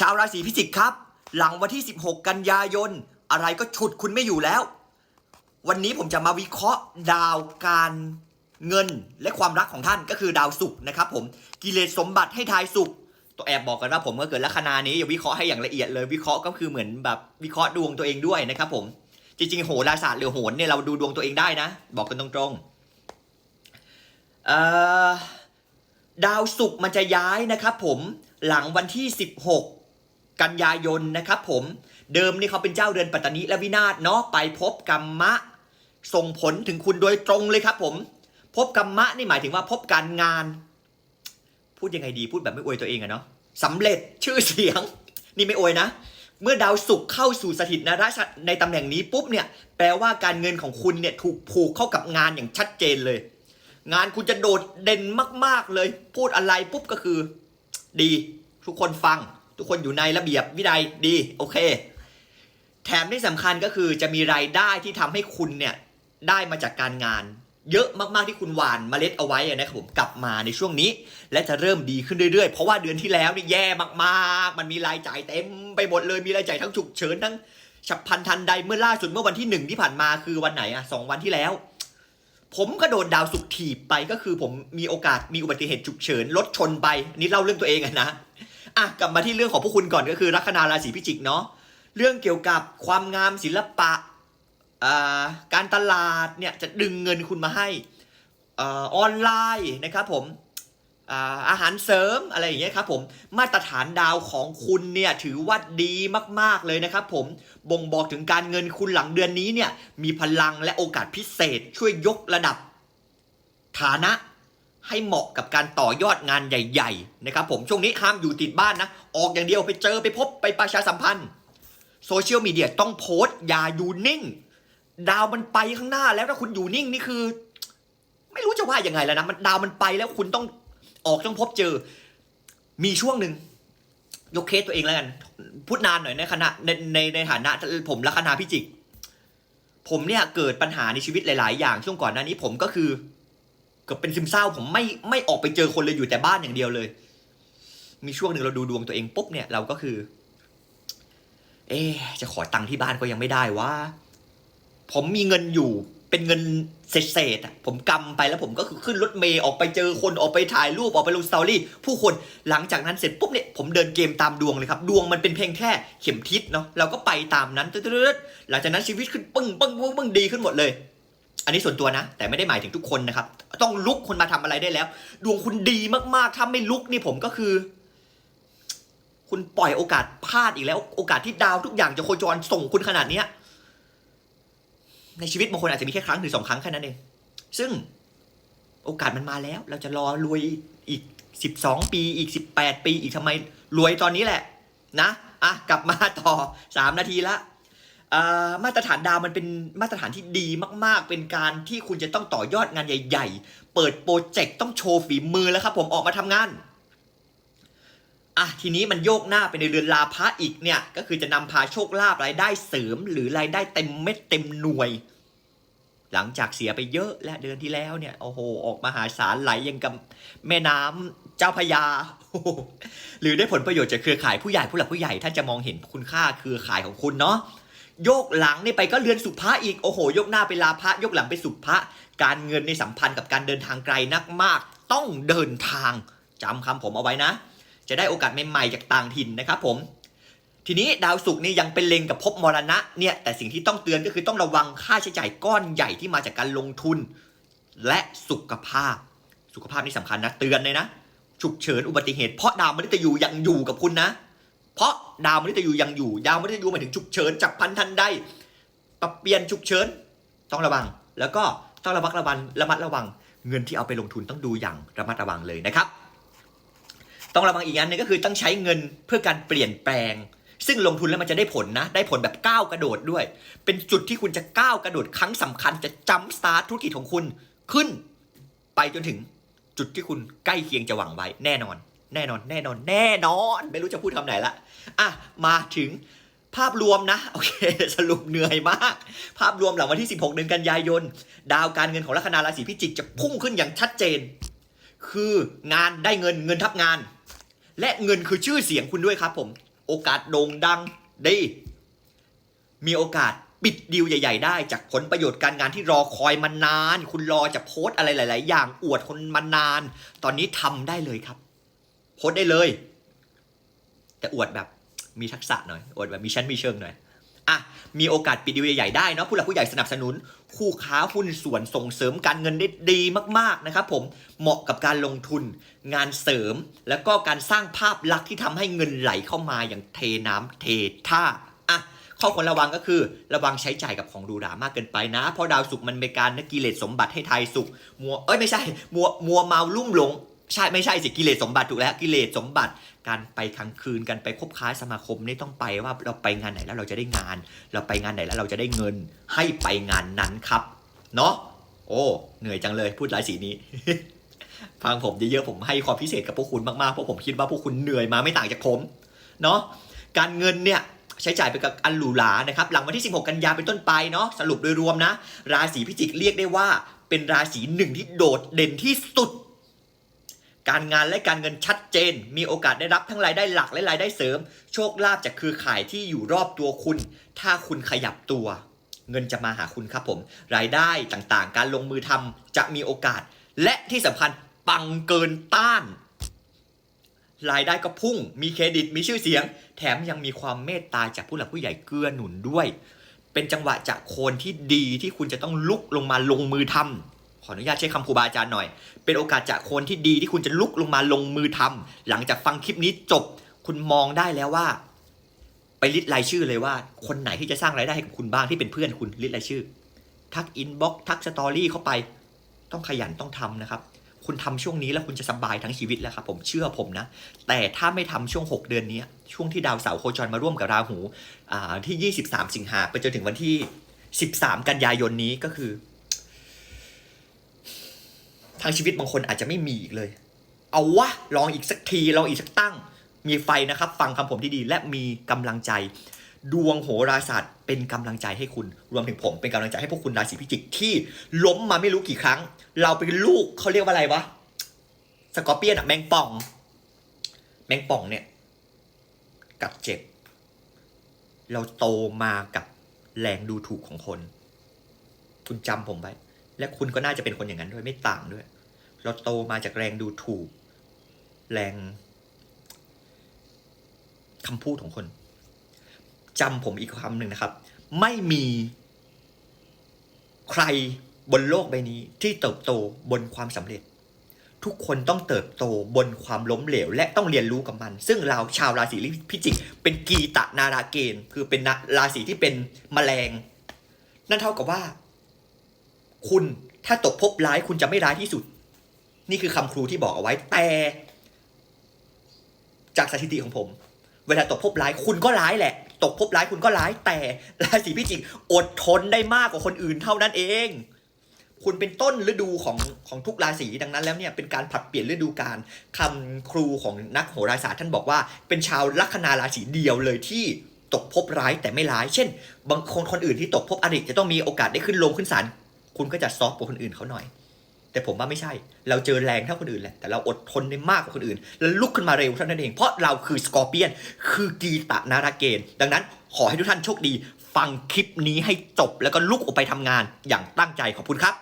ชาวราศีพิจิกครับ หลังวันที่ 16 กันยายน อะไรก็ฉุดคุณไม่อยู่แล้ว วันนี้ผมจะมาวิเคราะห์ดาวการเงินและความรักของท่านก็คือดาวศุกร์นะครับผมกิเลสสมบัติให้ทายศุกร์ตัวแอบบอกกันว่าผมก็เกิดลัคนานี้อย่าวิเคราะห์ให้อย่างละเอียดเลยวิเคราะห์ก็คือเหมือนแบบวิเคราะห์ดวงตัวเองด้วยนะครับผมจริงๆโหราศาสตร์หรือโหนเนี่ยเราดูดวงตัวเองได้นะ บอกกันตรงๆเอ่อดาวศุกร์มันจะย้ายนะครับผมหลังวันที่ 16 กันยายนนะครับผมเดิมนี่เขาเป็นเจ้าเรือนปัตตานีและวินาศเนาะไปพบกรรมะ ส่งผลถึงคุณโดยตรงเลยครับ ผม พบกรรมะนี่หมายถึงว่าพบการงาน พูดยังไงดีพูดแบบไม่อวยตัวเองอะเนาะสำเร็จชื่อเสียง นี่ไม่อวยนะ เมื่อดาวศุกร์เข้าสู่สถิตนะราชในตำแหน่งนี้ปุ๊บเนี่ยแปลว่าการเงินของคุณเนี่ยถูกผูกเข้ากับงานอย่างชัดเจนเลย งานคุณจะโดดเด่นมาก ๆเลย พูดอะไรปุ๊บก็คือ ดี ทุกคนฟัง ทุกคนอยู่ในระเบียบวินัยดีโอเค แถมที่สำคัญก็คือจะมีรายได้ที่ทำให้คุณเนี่ยได้มาจากการงาน เยอะมากๆที่คุณหว่านเมล็ดเอาไว้นะครับผมกลับมาในช่วงนี้ และจะเริ่มดีขึ้นเรื่อยๆ เพราะว่าเดือนที่แล้วนี่แย่มากๆ มันมีรายจ่ายเต็มไปหมดเลยมีรายจ่ายทั้งฉุกเฉินทั้งฉับพลันทันใดเมื่อล่าสุดเมื่อวันที่หนึ่งที่ผ่านมาคือวันไหนอะสองวันที่แล้ว ผมก็โดนดาวสุกถีบไปก็คือผมมีโอกาสมีอุบัติเหตุฉุกเฉินรถชนไปนี่เล่าเรื่องตัวเองอะนะ อะกลับมาที่เรื่องของพวกคุณก่อนก็คือลัคนาราศีพิจิกเนาะเรื่องเกี่ยวกับความงามศิลปะการตลาดเนี่ยจะดึงเงินคุณมาให้อออนไลน์นะครับผมออาหารเสริมอะไรอย่างเงี้ยครับผมมาตรฐานดาวของคุณเนี่ยถือว่าดีมากๆเลยนะครับผมบ่งบอกถึงการเงินคุณหลังเดือนนี้เนี่ยมีพลังและโอกาสพิเศษช่วยยกระดับฐานะ ให้เหมาะกับการต่อยอดงานใหญ่ๆนะครับผมช่วงนี้ห้ามอยู่ติดบ้านนะ ออกอย่างเดียวไปเจอไปพบไปประชาสัมพันธ์โซเชียลมีเดียต้องโพสต์อย่าอยู่นิ่ง ดาวมันไปข้างหน้าแล้วถ้าคุณอยู่นิ่งนี่คือ ไม่รู้จะว่ายังไงแล้วนะมันดาวมันไปแล้วคุณต้องออกต้องพบเจอ มีช่วงหนึ่งยกเคสตัวเองแล้วกัน พูดนานหน่อยในคณะในในในฐานะผมลัคนาพิจิก ผมเนี่ยเกิดปัญหาในชีวิตหลาย ๆ อย่างช่วงก่อนหน้านี้ผมก็คือ กือบเป็นซึมเศร้าผมไม่ไม่ออกไปเจอคนเลยอยู่แต่บ้านอย่างเดียวเลย มีช่วงหนึ่งเราดูดวงตัวเองปุ๊บเนี่ยเราก็คือ เอ๊ะจะขอตังค์ที่บ้านก็ยังไม่ได้ว่าผมมีเงินอยู่เป็นเงินเศษๆอะผมกำไปแล้วผมก็คือขึ้นรถเมย์ออกไปเจอคนออกไปถ่ายรูปออกไปลงสตอรี่ผู้คนหลังจากนั้นเสร็จปุ๊บเนี่ยผมเดินเกมตามดวงเลยครับดวงมันเป็นเพียงแค่เข็มทิศเนาะเราก็ไปตามนั้นตึ๊ดๆๆหลังจากนั้นชีวิตขึ้นปึ้งปึ้งปึ้งปึ้งดีขึ้นหมดเลย อันนี้ส่วนตัวนะ แต่ไม่ได้หมายถึงทุกคนนะครับ ต้องลุกคนมาทำอะไรได้แล้ว ดวงคุณดีมากๆ ถ้าไม่ลุกนี่ผมก็คือ คุณปล่อยโอกาสพลาดอีกแล้ว โอกาสที่ดาวทุกอย่างจะโคจรส่งคุณขนาดเนี้ยในชีวิตบางคนอาจจะมีแค่ครั้งหรือสองครั้งแค่นั้นเองซึ่งโอกาสมันมาแล้ว เราจะรอรวยอีกสิบสองปีอีกสิบแปดปีอีกทำไมรวยตอนนี้แหละ นะอะกลับมาต่อสามนาทีละ มาตรฐานดาวมันเป็นมาตรฐานที่ดีมาก ๆ เป็นการที่คุณจะต้องต่อยอดงานใหญ่ ๆ เปิดโปรเจกต์ต้องโชว์ฝีมือแล้วครับผมออกมาทำงานอะทีนี้มันโยกหน้าไปในเรือนลาภะอีกเนี่ย ก็คือจะนำพาโชคลาภรายได้เสริม หรือรายได้เต็มเม็ดเต็มหน่วย หลังจากเสียไปเยอะและเดือนที่แล้วเนี่ยโอ้โหออกมาหาศาลไหลยังกับแม่น้ำเจ้าพยาหรือได้ผลประโยชน์จากเครือข่ายผู้ใหญ่ผู้หลักผู้ใหญ่ท่านจะมองเห็นคุณค่าเครือข่ายของคุณเนาะ โยกหลังนี่ไปก็เรือนสุภะอีก โอ้โห ยกหน้าไปลาภะยกหลังไปสุภะการเงินในสัมพันธ์กับการเดินทางไกลนักมาก ต้องเดินทางจำคำผมเอาไว้นะ จะได้โอกาสใหม่ๆจากต่างถิ่นนะครับผม ทีนี้ดาวศุกร์นี่ยังเป็นเลงกับภพมรณะเนี่ยแต่สิ่งที่ต้องเตือนก็คือต้องระวังค่าใช้จ่ายก้อนใหญ่ที่มาจากการลงทุน และสุขภาพ สุขภาพนี่สำคัญนะเตือนเลยนะฉุกเฉินอุบัติเหตุเพราะดาวมฤตยูยังอยู่กับคุณนะ เพราะดาวมฤตยูยังอยู่ ดาวมฤตยูหมายถึงฉุกเฉินจับพันทันใดปรับเปลี่ยนฉุกเฉินต้องระวัง แล้วก็ต้องระมัดระวังระมัดระวัง เงินที่เอาไปลงทุนต้องดูอย่างระมัดระวังเลยนะครับ ต้องระวังอีกอันหนึงก็คือต้องใช้เงินเพื่อการเปลี่ยนแปลง ซึ่งลงทุนแล้วมันจะได้ผลนะ ได้ผลแบบก้าวกระโดดด้วย เป็นจุดที่คุณจะก้าวกระโดดครั้งสำคัญจะจัมสตาร์ทธุรกิจของคุณขึ้น ไปจนถึงจุดที่คุณใกล้เคียงจะหวังไว้แน่นอน แน่นอน แน่นอน แน่นอน ไม่รู้จะพูดคำไหนละอะ มาถึงภาพรวมนะ โอเค สรุปเหนื่อยมาก ภาพรวมหลังวันที่ 16 เดือนกันยายน ดาวการเงินของลัคนาราศีพิจิกจะพุ่งขึ้นอย่างชัดเจน คืองานได้เงินเงินทับงาน และเงินคือชื่อเสียงคุณด้วยครับผม โอกาสโด่งดังดีมีโอกาสปิดดีลใหญ่ ๆ ได้จากผลประโยชน์การงานที่รอคอยมานาน คุณรอจะโพสต์อะไรหลาย ๆ อย่างอวดคนมานาน ตอนนี้ทำได้เลยครับ โพสต์ได้เลย แต่อวดแบบมีทักษะหน่อย อวดแบบมีชั้นมีเชิงหน่อยอะมีโอกาสปิดดีลใหญ่ๆได้เนาะผู้หลักผู้ใหญ่สนับสนุน คู่ค้าหุ้นส่วนส่งเสริมการเงินได้ดีมากๆนะครับผมเหมาะกับการลงทุน งานเสริม แล้วก็การสร้างภาพลักษณ์ที่ทำให้เงินไหลเข้ามาอย่างเทน้ำเทท่าอะข้อควรระวังก็คือระวังใช้จ่ายกับของหรูหรามากเกินไปนะ เพราะดาวศุกมันเป็นการนกิเลสสมบัติให้ไทยสุขมัวเอ้ยไม่ใช่ มัวมัวเมาลุ่มหลง ใช่ไม่ใช่สิกิเลสสมบัติถูกแล้วกิเลสสมบัติ การไปกลางคืนการไปคบค้าสมาคมนี่ต้องไปว่าเราไปงานไหนแล้วเราจะได้งาน เราไปงานไหนแล้วเราจะได้เงิน ให้ไปงานนั้นครับเนาะโอ้เหนื่อยจังเลยพูดหลายสีนี้ฟังผมเยอะๆผมให้ความพิเศษกับพวกคุณมากๆเพราะผมคิดว่าพวกคุณเหนื่อยมาไม่ต่างจากผมเนาะการเงินเนี่ยใช้จ่ายไปกับอันหรูหรานะครับหลังวันที่ 16 กันยาเป็นต้นไปเนาะสรุปโดยรวมนะ ราศีพิจิกเรียกได้ว่า เป็นราศีหนึ่งที่โดดเด่นที่สุด การงานและการเงินชัดเจน มีโอกาสได้รับทั้งรายได้หลักและรายได้เสริม โชคลาภจากเครือข่ายที่อยู่รอบตัวคุณ ถ้าคุณขยับตัว เงินจะมาหาคุณครับผม รายได้ต่างๆ การลงมือทำจะมีโอกาส และที่สำคัญปังเกินต้าน รายได้ก็พุ่ง มีเครดิต มีชื่อเสียง แถมยังมีความเมตตาจากผู้หลักผู้ใหญ่เกื้อหนุนด้วย เป็นจังหวะจากโคนที่ดีที่คุณจะต้องลุกลงมาลงมือทำข ออนุญาตใช้คำครูบาอาจารย์หน่อย เป็นโอกาสจากคนที่ดีที่คุณจะลุกลงมาลงมือทำหลังจากฟังคลิปนี้จบ คุณมองได้แล้วว่า ไปลิสต์รายชื่อเลยว่า คนไหนที่จะสร้างรายได้ให้กับคุณบ้างที่เป็นเพื่อนคุณลิสต์รายชื่อ ทักอินบ็อกทักสตอรี่เข้าไป ต้องขยันต้องทำนะครับ คุณทำช่วงนี้แล้วคุณจะสบายทั้งชีวิตแล้วครับผมเชื่อผมนะ แต่ถ้าไม่ทำช่วง 6 เดือนนี้ ช่วงที่ดาวเสาร์โคจรมาร่วมกับราหูอ่าที่ 23 สิงหาไปจนถึงวันที่ 13 กันยายนนี้ก็คือ ทางชีวิตบางคนอาจจะไม่มีอีกเลย เอาวะลองอีกสักทีลองอีกสักตั้ง มีไฟนะครับ ฟังคำผมที่ดีและมีกำลังใจ ดวงโหราศาสตร์เป็นกำลังใจให้คุณ รวมถึงผมเป็นกำลังใจให้พวกคุณราศีพิจิกที่ล้มมาไม่รู้กี่ครั้ง เราเป็นลูกเขาเรียกว่าอะไรวะสกอร์เปียนอะแมงป่อง แมงป่องเนี่ย กัดเจ็บ เราโตมากับแรงดูถูกของคน คุณจำผมไว้ และคุณก็น่าจะเป็นคนอย่างนั้นด้วยไม่ต่างด้วย เราโตมาจากแรงดูถูก แรงคำพูดของคนจำผมอีกคำหนึ่งนะครับ ไม่มีใครบนโลกใบนี้ที่เติบโตบนความสำเร็จ ทุกคนต้องเติบโตบนความล้มเหลว และต้องเรียนรู้กับมัน ซึ่งเราชาวราศีพิจิก เป็นกีตะนาราเกณฑ์คือเป็นราศีที่เป็นแมลง นั่นเท่ากับว่า คุณถ้าตกภพร้ายคุณจะไม่ร้ายที่สุด นี่คือคำครูที่บอกเอาไว้แต่ จากสถิติของผม เวลาตกภพร้ายคุณก็ร้ายแหละ ตกภพร้ายคุณก็ร้ายแต่ราศีพิจิกอดทนได้มากกว่าคนอื่นเท่านั้นเอง คุณเป็นต้นฤดูของของทุกราศีดังนั้นแล้วเนี่ยเป็นการผัดเปลี่ยนฤดูกาลคำครูของนักโหราศาสตร์ท่านบอกว่า เป็นชาวลัคนาราศีเดียวเลยที่ตกภพร้ายแต่ไม่ร้าย เช่น บางคนคนอื่นที่ตกภพอริจะต้องมีโอกาสได้ขึ้นลงขึ้นศาล คุณก็จะซอฟต์กว่าคนอื่นเขาหน่อย แต่ผมว่าไม่ใช่ เราเจอแรงเท่าคนอื่นแหละ แต่เราอดทนได้มากกว่าคนอื่น แล้วลุกขึ้นมาเร็วเท่านั้นเอง เพราะเราคือสกอร์เปียน คือกีตะนาราเกน ดังนั้นขอให้ทุกท่านโชคดี ฟังคลิปนี้ให้จบแล้วก็ลุกออกไปทำงานอย่างตั้งใจขอบคุณครับ